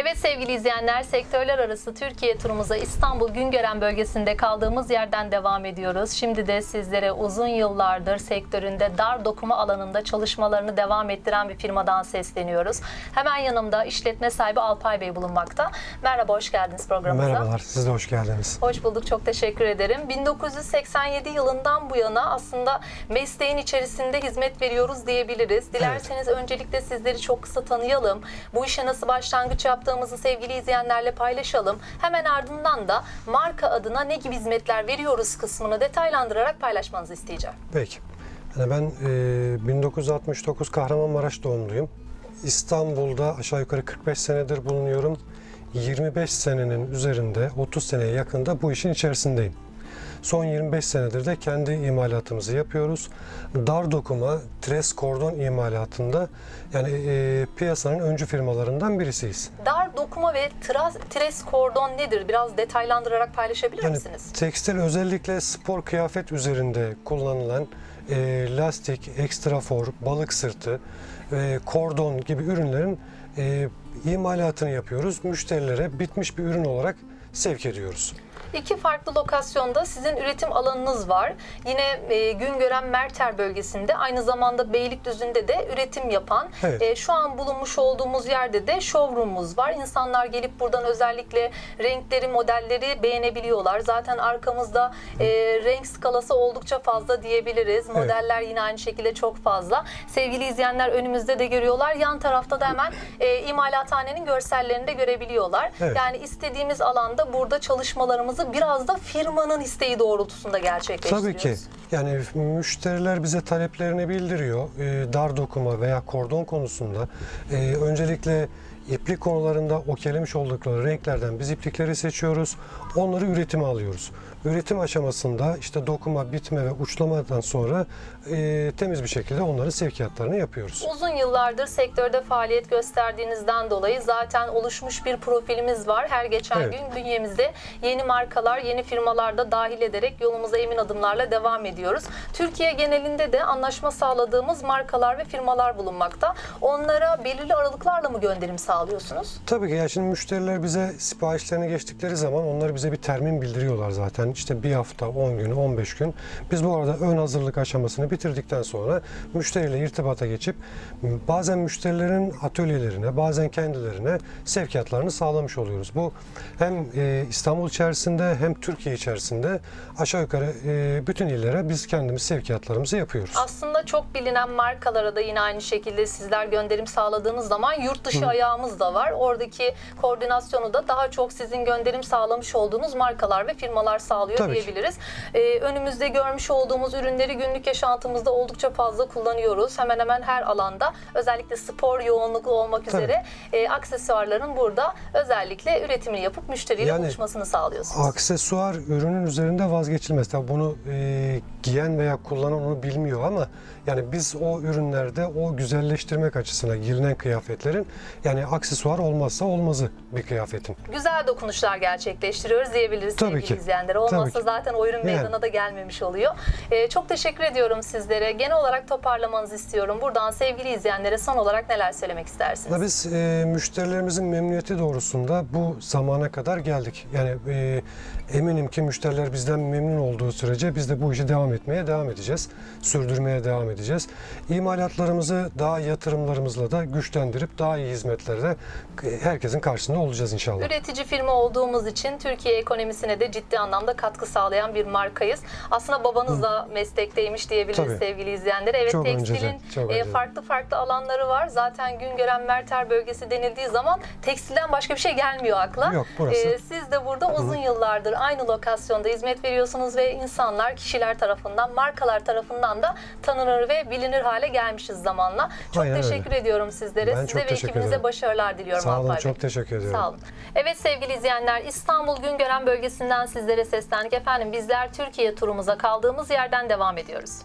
Evet sevgili izleyenler, sektörler arası Türkiye turumuza İstanbul Güngören bölgesinde kaldığımız yerden devam ediyoruz. Şimdi de sizlere uzun yıllardır sektöründe dar dokuma alanında çalışmalarını devam ettiren bir firmadan sesleniyoruz. Hemen yanımda işletme sahibi Alpay Bey bulunmakta. Merhaba, hoş geldiniz programımıza. Merhabalar, siz de hoş geldiniz. Hoş bulduk, çok teşekkür ederim. 1987 yılından bu yana aslında mesleğin içerisinde hizmet veriyoruz diyebiliriz. Dilerseniz öncelikle sizleri çok kısa tanıyalım. Bu işe nasıl başlangıç yaptığımızı sevgili izleyenlerle paylaşalım. Hemen ardından da marka adına ne gibi hizmetler veriyoruz kısmını detaylandırarak paylaşmanızı isteyeceğim. Peki. Yani ben e, 1969 Kahramanmaraş doğumluyum. İstanbul'da aşağı yukarı 45 senedir bulunuyorum. 25 senenin üzerinde, 30 seneye yakında bu işin içerisindeyim. Son 25 senedir de kendi imalatımızı yapıyoruz. Dar dokuma, tres kordon imalatında yani e, piyasanın öncü firmalarından birisiyiz. Dar dokuma ve tras, tres kordon nedir? Biraz detaylandırarak paylaşabilir Yani misiniz? tekstil özellikle spor kıyafet üzerinde kullanılan e, lastik, ekstrafor, balık sırtı, e, kordon gibi ürünlerin e, imalatını yapıyoruz. Müşterilere bitmiş bir ürün olarak sevk ediyoruz. İki farklı lokasyonda sizin üretim alanınız var. Yine e, Güngören Merter bölgesinde aynı zamanda Beylikdüzü'nde de üretim yapan. Evet. e, şu an bulunmuş olduğumuz yerde de showroom'umuz var. İnsanlar gelip buradan özellikle renkleri, modelleri beğenebiliyorlar. Zaten arkamızda e, renk skalası oldukça fazla diyebiliriz. Modeller yine aynı şekilde çok fazla. Sevgili izleyenler önümüzde de görüyorlar. Yan tarafta da hemen e, imalathanenin görsellerini de görebiliyorlar. Evet. Yani istediğimiz alanda burada çalışmalarımızı biraz da firmanın isteği doğrultusunda gerçekleştiriyoruz. Tabii ki. Yani müşteriler bize taleplerini bildiriyor. Ee, dar dokuma veya kordon konusunda. Ee, öncelikle iplik konularında okelemiş oldukları renklerden biz iplikleri seçiyoruz. Onları üretime alıyoruz. Üretim aşamasında işte dokuma, bitme ve uçlamadan sonra e, temiz bir şekilde onların sevkiyatlarını yapıyoruz. Uzun yıllardır sektörde faaliyet gösterdiğinizden dolayı zaten oluşmuş bir profilimiz var. Her geçen Evet. gün bünyemizde yeni markalar, yeni firmalar da dahil ederek yolumuza emin adımlarla devam ediyoruz. Türkiye genelinde de anlaşma sağladığımız markalar ve firmalar bulunmakta. Onlara belirli aralıklarla mı gönderim sağlıyorsunuz? Tabii ki ya şimdi müşteriler bize siparişlerini geçtikleri zaman onlar bize bir termin bildiriyorlar zaten. İşte bir hafta, 10 gün, 15 gün. Biz bu arada ön hazırlık aşamasını bitirdikten sonra müşteriyle irtibata geçip bazen müşterilerin atölyelerine, bazen kendilerine sevkiyatlarını sağlamış oluyoruz. Bu hem e, İstanbul içerisinde hem Türkiye içerisinde aşağı yukarı e, bütün illere biz kendimiz sevkiyatlarımızı yapıyoruz. Aslında çok bilinen markalara da yine aynı şekilde sizler gönderim sağladığınız zaman yurt dışı ayağımız da var. Oradaki koordinasyonu da daha çok sizin gönderim sağlamış olduğunuz markalar ve firmalar sağlıyor Tabii diyebiliriz. Ee, önümüzde görmüş olduğumuz ürünleri günlük yaşantımızda oldukça fazla kullanıyoruz. Hemen hemen her alanda özellikle spor yoğunluklu olmak Tabii. üzere e, aksesuarların burada özellikle üretimini yapıp müşteriyle Yani buluşmasını sağlıyorsunuz. Aksesuar ürünün üzerinde vazgeçilmez. Tabii bunu e, giyen veya kullanan onu bilmiyor ama yani biz o ürünlerde o güzelleştirmek açısına giyinen kıyafetlerin yani aksesuar olmazsa olmazı bir kıyafetin. güzel dokunuşlar gerçekleştiriyoruz diyebiliriz Tabii sevgili ki. izleyenler. Tabii Olmazsa ki. zaten o ürün Yani. meydana da gelmemiş oluyor. Ee, çok teşekkür ediyorum sizlere. Genel olarak toparlamanızı istiyorum. Buradan sevgili izleyenlere son olarak neler söylemek istersiniz? Biz e, müşterilerimizin memnuniyeti doğrusunda bu zamana kadar geldik. Yani e, eminim ki müşteriler bizden memnun olduğu sürece biz de bu işi devam etmeye devam edeceğiz. Sürdürmeye devam edeceğiz. İmalatlarımızı daha yatırımlarımızla da güçlendirip daha iyi hizmetlerde e, herkesin karşısında olacağız inşallah. Üretici firma olduğumuz için Türkiye ekonomisine de ciddi anlamda katkı sağlayan bir markayız. Aslında babanız da meslekteymiş diyebiliriz Tabii. sevgili izleyenler. Evet Çok tekstilin önceden, e, farklı farklı alanları var. Zaten Güngören Merter bölgesi denildiği zaman tekstilden başka bir şey gelmiyor akla. Yok, burası. E, siz de burada uzun yıllardır aynı lokasyonda hizmet veriyorsunuz ve insanlar, kişiler tarafından, markalar tarafından da tanınır ve bilinir hale gelmişiz zamanla. Çok Aynen öyle. teşekkür ediyorum sizlere. Ben Size ve ekibinize ederim. başarılar diliyorum Sağ olun, çok teşekkür ediyorum. Sağ olun. Evet sevgili izleyenler İstanbul Güngören bölgesinden sizlere seslendik. Efendim bizler Türkiye turumuza kaldığımız yerden devam ediyoruz.